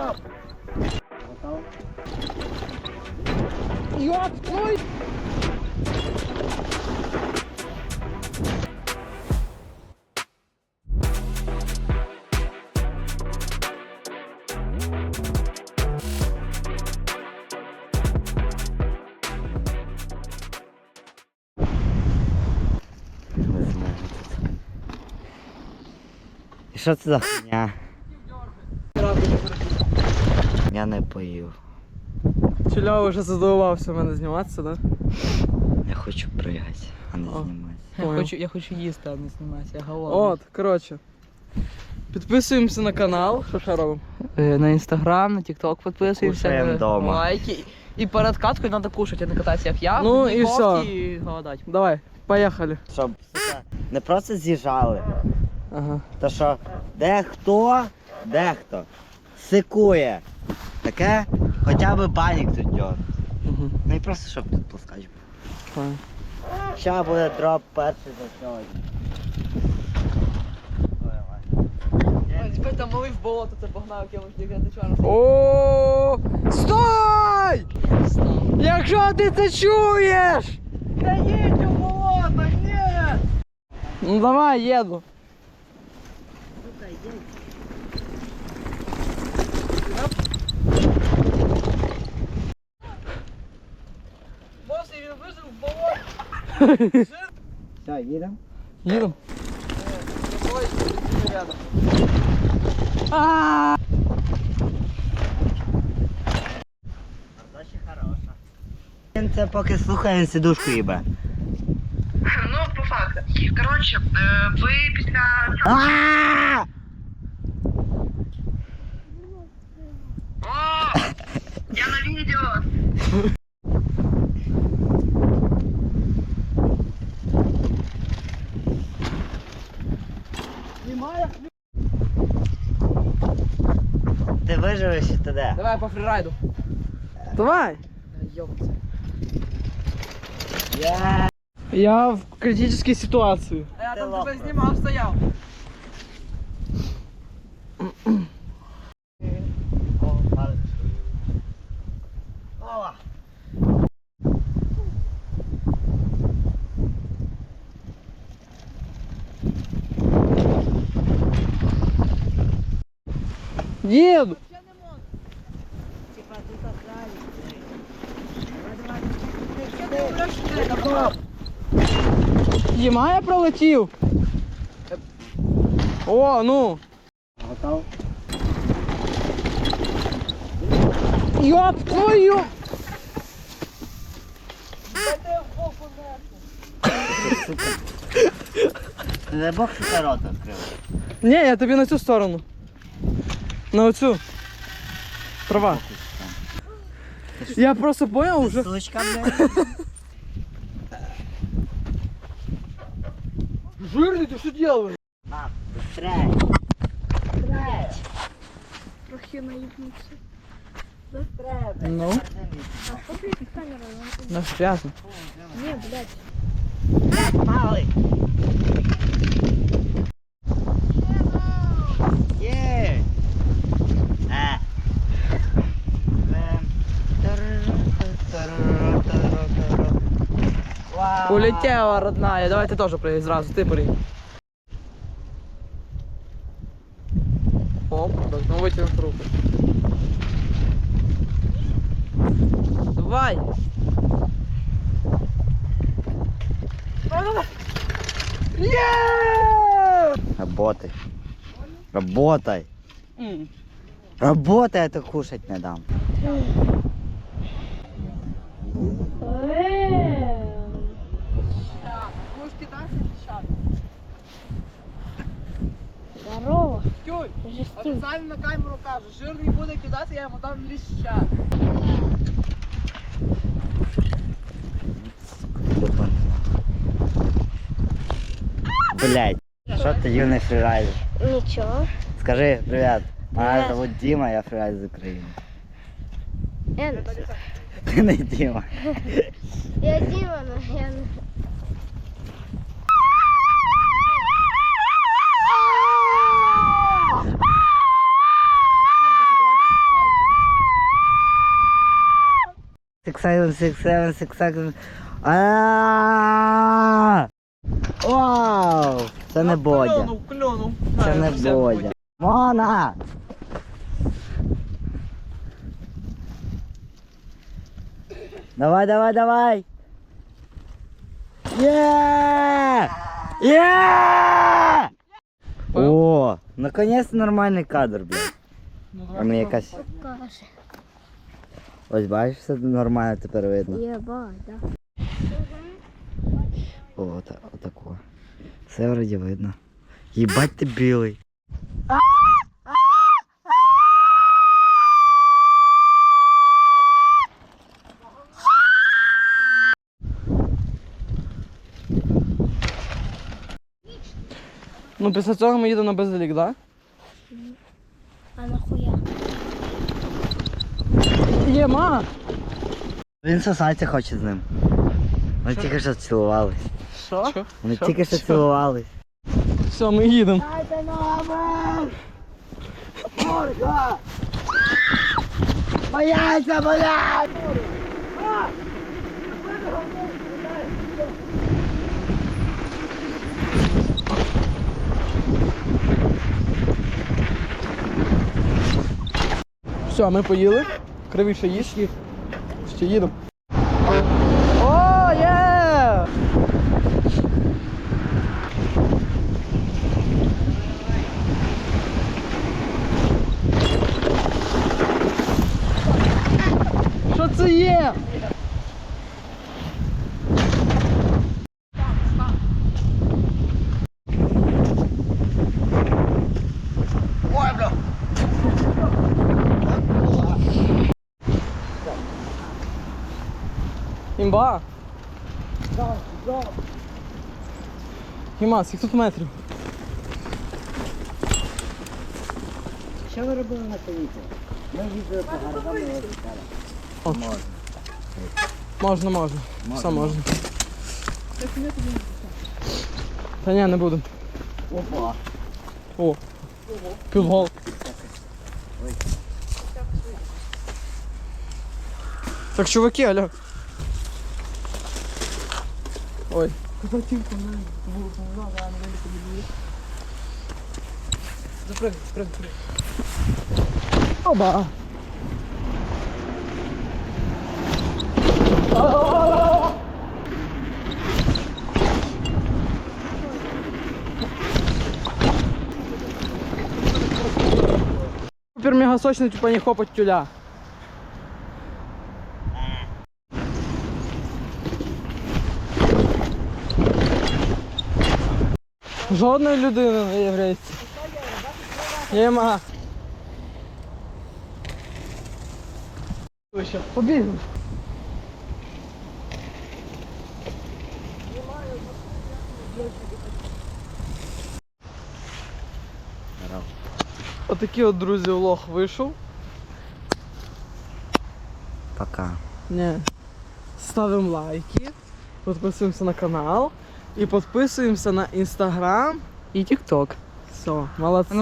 うわすごい一緒だ。いや。Я не поїв. Чуля вже задовбався мене зніматися, да? Я хочу пригати, а не О. знімати. Я хочу, я хочу їсти, а не зніматися, я голодний. От, коротше. Підписуємося на канал. Що ще робимо? Е, На інстаграм, на тікток підписуємося. Кушаємо е, дома. Лайки. І перед каткою треба кушати, а не кататися як я. Ну, в і все. І голодати. Давай, поїхали. Щоб сука, не просто з'їжджали, Ага. то що дехто, дехто сикує. Таке хоча б банік тут дьор. Угу. Ну і просто щоб тут пускач був. Ща буде дроп перший за сьогодні. Тепер там малий в болото, це погнав якимось глядачам. О! Стой! Якщо ти це чуєш! Та їдь у болото, ні! Ну давай, їду. Друже, в болото! Так, їдемо? Їдемо. А Це поки слухаємо сидушку їбе. Ну, по факту. Коротше, э, ви після... А! Ти виживеш і ти де? Давай по фрірайду. Давай. Йобаться. Я... Я в критической ситуации. А я Ти там лох. тебе знімав, стояв. Еду. Єма я пролетів. О, ну. Готов? Йоп твою. Не бог що ти рот відкрив. Ні, я тобі на цю сторону. На оцю. Трава. Я просто понял уже. Жирный, ты что делаешь? А, Ну? А что? Ну, связано. Не, блядь. Малый. Улетела, родная. Давай ты тоже прыгай сразу, ты прыгай. Оп, так, ну вытянуть руку. Давай! Работай. Работай. Работай, а то кушать не дам. кидаться піщану. Здорово. Тюй, Жестюк. офіційно на камеру кажу, жирный будет кидаться я ему дам ліща. Блять, что ты юный фрирайдер? Ничего. Скажи привет. Меня Привет. зовут Дима, я фрирайдер из Украины. Я, не. Ты не Дима. я Дима, но я seven, six, seven, six, seven. А! Вау! Це не Бодя. Кльонув, кльонув. Це А, не все, Бодя. Мона! Давай, давай, давай! Є! Є! О, наконец нормальний кадр, блядь. Ну, А давай мені попробуй. якась. Ось бачиш, все нормально тепер видно. Єбать, да. О, ота- отако. Все вроді видно. Їбать ти білий. Ну, після цього ми їдемо на безлік, так? А Є, ма! Він сосатися хоче з ним. Вони тільки що цілувались. Що? Вони Що? тільки що Що? цілувались. Все, ми їдемо. Дайте номер! Морга! Бояться, блядь! Все, ми поїли. Кривіше їж. Ще їдемо. Імба. Імас, скільки тут метрів? Що ви робили на повітрі? Ми їздили по гаражам і ось Можна, можна. Все можна. Та ні, не буду. Опа! О, півгол. Так, чуваки, алло. Ой. Запрыгай, запрыгай, запрыгай. Оба. Супер мега сочный, типа не хопать тюля. Жодної людини не являється. Єма. Побігли. Отакий от, друзі, влог вийшов. Пока. Не. Ставимо лайки, підписуємося на канал і підписуємося на інстаграм і тікток. Все, молодці.